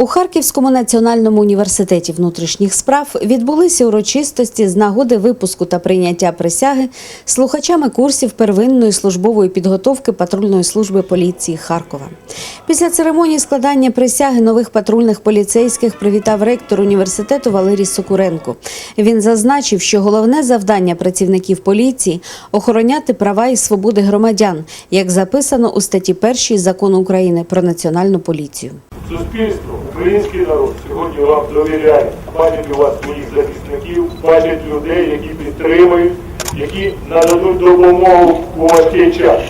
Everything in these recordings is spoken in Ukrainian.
У Харківському національному університеті внутрішніх справ відбулися урочистості з нагоди випуску та прийняття присяги слухачами курсів первинної службової підготовки патрульної служби поліції Харкова. Після церемонії складання присяги нових патрульних поліцейських привітав ректор університету Валерій Сокуренко. Він зазначив, що головне завдання працівників поліції охороняти права і свободи громадян, як записано у статті 1 закону України про національну поліцію. Суспільство, український народ сьогодні вам довіряє. Бачить у вас своїх захисників, бачить людей, які підтримують, які нададуть допомогу у важкий час.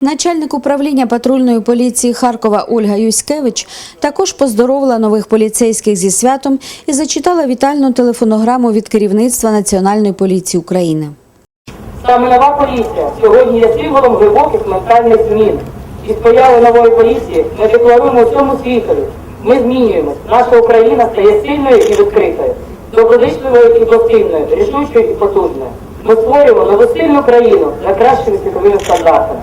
Начальник управління патрульної поліції Харкова Ольга Юськевич також поздоровила нових поліцейських зі святом і зачитала вітальну телефонограму від керівництва Національної поліції України. Саме нова поліція сьогодні є символом глибоких ментальних змін. Із появи нової поліції ми декларуємо всьому світові. Ми змінюємось. Наша Україна стає сильною і відкритою, добродичливою і постійною, рішучою і потужною. Ми створюємо новосильну країну за кращими світовими стандартами.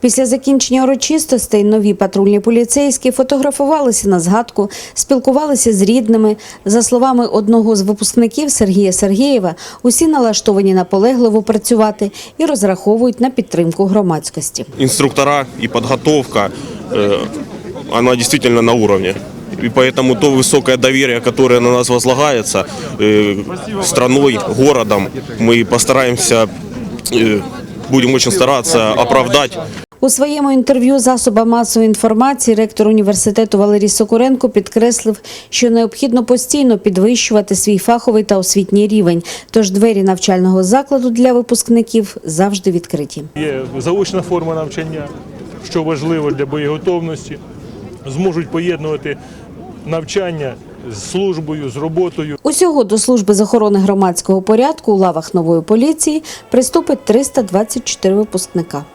Після закінчення урочистостей нові патрульні поліцейські фотографувалися на згадку, спілкувалися з рідними. За словами одного з випускників Сергія Сергєєва, усі налаштовані наполегливо працювати і розраховують на підтримку громадськості. инструктора и подготовка, э, она действительно на уровне. И поэтому то высокое доверие, которое на нас возлагается э, страной, городом, мы постараемся, э, будем очень стараться оправдать. У своєму інтерв'ю засобам масової інформації ректор університету Валерій Сокуренко підкреслив, що необхідно постійно підвищувати свій фаховий та освітній рівень. Тож двері навчального закладу для випускників завжди відкриті. Є заочна форма навчання, що важливо для боєготовності, зможуть поєднувати навчання з службою, з роботою. Усього до служби з охорони громадського порядку у лавах нової поліції приступить 324 випускника.